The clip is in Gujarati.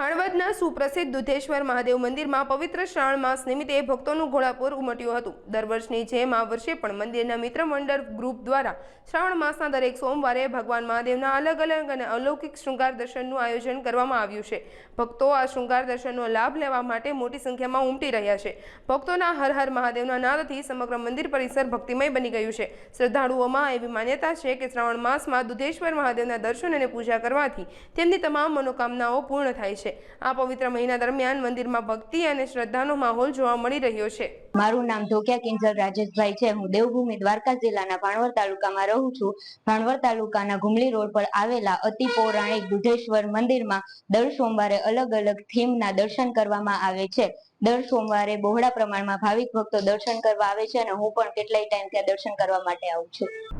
পারবে ભાણવડના સુપ્રસિદ્ધ દુધેશ્વર મહાદેવ મંદિરમાં પવિત્ર શ્રાવણ માસ નિમિત્તે ભક્તોનું ઘોડાપુર ઉમટ્યું હતું. દર વર્ષની જેમ આ વર્ષે પણ મંદિરના મિત્ર મંડળ ગ્રુપ દ્વારા શ્રાવણ માસના દરેક સોમવારે ભગવાન મહાદેવના અલગ અલગ અને અલૌકિક શૃંગાર દર્શનનું આયોજન કરવામાં આવ્યું છે. ભક્તો આ શૃંગાર દર્શનનો લાભ લેવા માટે મોટી સંખ્યામાં ઉમટી રહ્યા છે. ભક્તોના હર હર મહાદેવના નાદથી સમગ્ર મંદિર પરિસર ભક્તિમય બની ગયું છે. શ્રદ્ધાળુઓમાં એવી માન્યતા છે કે શ્રાવણ માસમાં દુધેશ્વર મહાદેવના દર્શન અને પૂજા કરવાથી તેમની તમામ મનોકામનાઓ પૂર્ણ થાય છે. આ પવિત્ર મહિના દરમિયાન મંદિરમાં ભક્તિ અને શ્રદ્ધાનો માહોલ જોવા મળી રહ્યો છે. મારું નામ ધોકિયા કિંજલ રાજેશભાઈ છે. હું દેવભૂમિ દ્વારકા જિલ્લાના ભાણવર તાલુકામાં રહું છું. ભાણવર તાલુકાના ઘુમલી રોડ પર આવેલા અતિ પૌરાણિક દુધેશ્વર મંદિરમાં દર સોમવારે અલગ અલગ થીમના દર્શન કરવામાં આવે છે. દર સોમવારે બહોળા પ્રમાણમાં ભાવિક ભક્તો દર્શન કરવા આવે છે અને હું પણ કેટલાય ટાઈમ ત્યાં દર્શન કરવા માટે આવું છું.